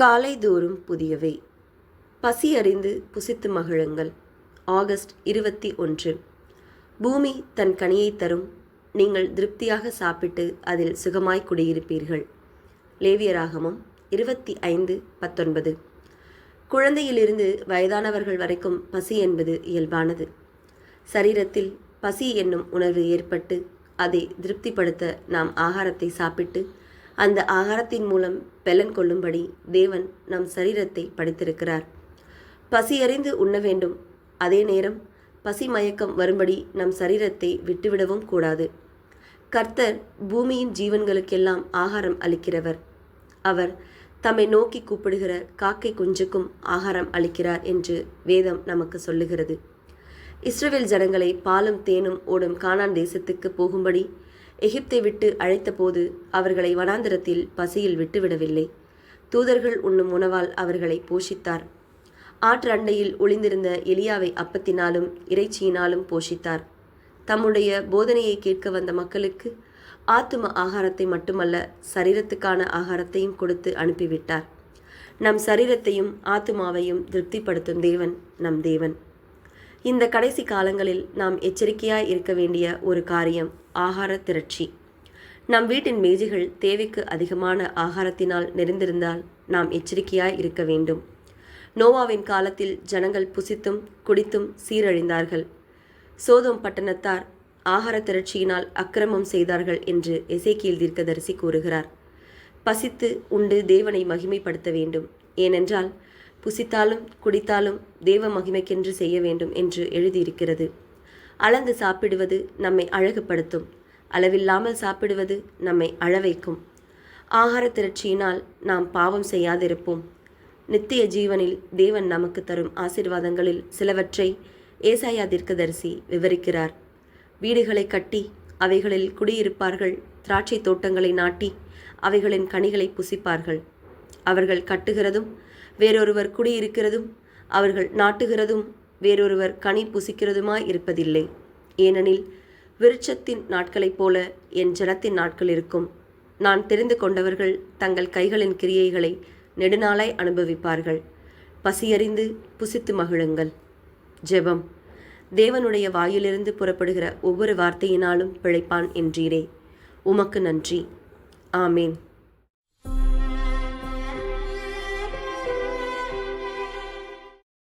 காலைதோறும் புதியவை. பசி அறிந்து புசித்து மகிழுங்கள். ஆகஸ்ட் இருபத்தி ஒன்று. பூமி தன் கனியை தரும். நீங்கள் திருப்தியாக சாப்பிட்டு அதில் சுகமாய் குடியிருப்பீர்கள். லேவியராகமம் இருபத்தி ஐந்து பத்தொன்பது. குழந்தையிலிருந்து வயதானவர்கள் வரைக்கும் பசி என்பது இயல்பானது. சரீரத்தில் பசி என்னும் உணர்வு ஏற்பட்டு அதை திருப்திப்படுத்த நாம் ஆகாரத்தை சாப்பிட்டு அந்த ஆகாரத்தின் மூலம் பலன் கொள்ளும்படி தேவன் நம் சரீரத்தை படைத்திருக்கிறார். பசியறிந்து உண்ண வேண்டும். அதே நேரம் பசி மயக்கம் வரும்படி நம் சரீரத்தை விட்டுவிடவும் கூடாது. கர்த்தர் பூமியின் ஜீவன்களுக்கெல்லாம் ஆகாரம் அளிக்கிறவர். அவர் தம்மை நோக்கி கூப்பிடுகிற காக்கை குஞ்சுக்கும் ஆகாரம் அளிக்கிறார் என்று வேதம் நமக்கு சொல்லுகிறது. இஸ்ரவேல் ஜனங்களை பாலும் தேனும் ஓடும் கானான் தேசத்துக்கு போகும்படி எகிப்தை விட்டு அழைத்தபோது அவர்களை வனாந்திரத்தில் பசியில் விட்டுவிடவில்லை. தூதர்கள் உண்ணும் உணவால் அவர்களை போஷித்தார். ஆற்று அண்டையில் ஒளிந்திருந்த எலியாவை அப்பத்தினாலும் இறைச்சியினாலும் போஷித்தார். தம்முடைய போதனையை கேட்க வந்த மக்களுக்கு ஆத்தும ஆகாரத்தை மட்டுமல்ல சரீரத்துக்கான ஆகாரத்தையும் கொடுத்து அனுப்பிவிட்டார். நம் சரீரத்தையும் ஆத்துமாவையும் திருப்திப்படுத்தும் தேவன் நம் தேவன். இந்த கடைசி காலங்களில் நாம் எச்சரிக்கையாய் இருக்க வேண்டிய ஒரு காரியம் ஆகார திரட்சி. நம் வீட்டின் மேஜைகள் தேவைக்கு அதிகமான ஆகாரத்தினால் நிறைந்திருந்தால் நாம் எச்சரிக்கையாய் இருக்க வேண்டும். நோவாவின் காலத்தில் ஜனங்கள் புசித்தும் குடித்தும் சீரழிந்தார்கள். சோதம் பட்டணத்தார் ஆகார திரட்சியினால் அக்கிரமம் செய்தார்கள் என்று எசேக்கியல் தீர்க்கதரிசி கூறுகிறார். பசித்து உண்டு தேவனை மகிமைப்படுத்த வேண்டும். ஏனென்றால் புசித்தாலும் குடித்தாலும் தேவ மகிமைக்கென்று செய்ய வேண்டும் என்று எழுதியிருக்கிறது. அளந்து சாப்பிடுவது நம்மை அழகுபடுத்தும். அளவில்லாமல் சாப்பிடுவது நம்மை அழவைக்கும் ஆகார திரட்சியினால் நாம் பாவம் செய்யாதிருப்போம். நித்திய ஜீவனில் தேவன் நமக்கு தரும் ஆசிர்வாதங்களில் சிலவற்றை ஏசாயா தீர்க்கதரிசி விவரிக்கிறார். வீடுகளை கட்டி அவைகளில் குடியிருப்பார்கள். திராட்சை தோட்டங்களை நாட்டி அவைகளின் கனிகளை புசிப்பார்கள். அவர்கள் கட்டுகிறதும் வேறொருவர் குடியிருக்கிறதும் அவர்கள் நாட்டுகிறதும் வேறொருவர் கனி புசிக்கிறதுமாய் இருப்பதில்லை. ஏனெனில் விருட்சத்தின் நாட்களைப் போல என் ஜனத்தின் நாட்கள் இருக்கும். நான் தெரிந்து கொண்டவர்கள் தங்கள் கைகளின் கிரியைகளை நெடுநாளாய் அனுபவிப்பார்கள். பசியறிந்து புசித்து மகிழுங்கள். ஜெபம். தேவனுடைய வாயிலிருந்து புறப்படுகிற ஒவ்வொரு வார்த்தையினாலும் பிழைப்பான் என்றீரே. உமக்கு நன்றி. ஆமேன்.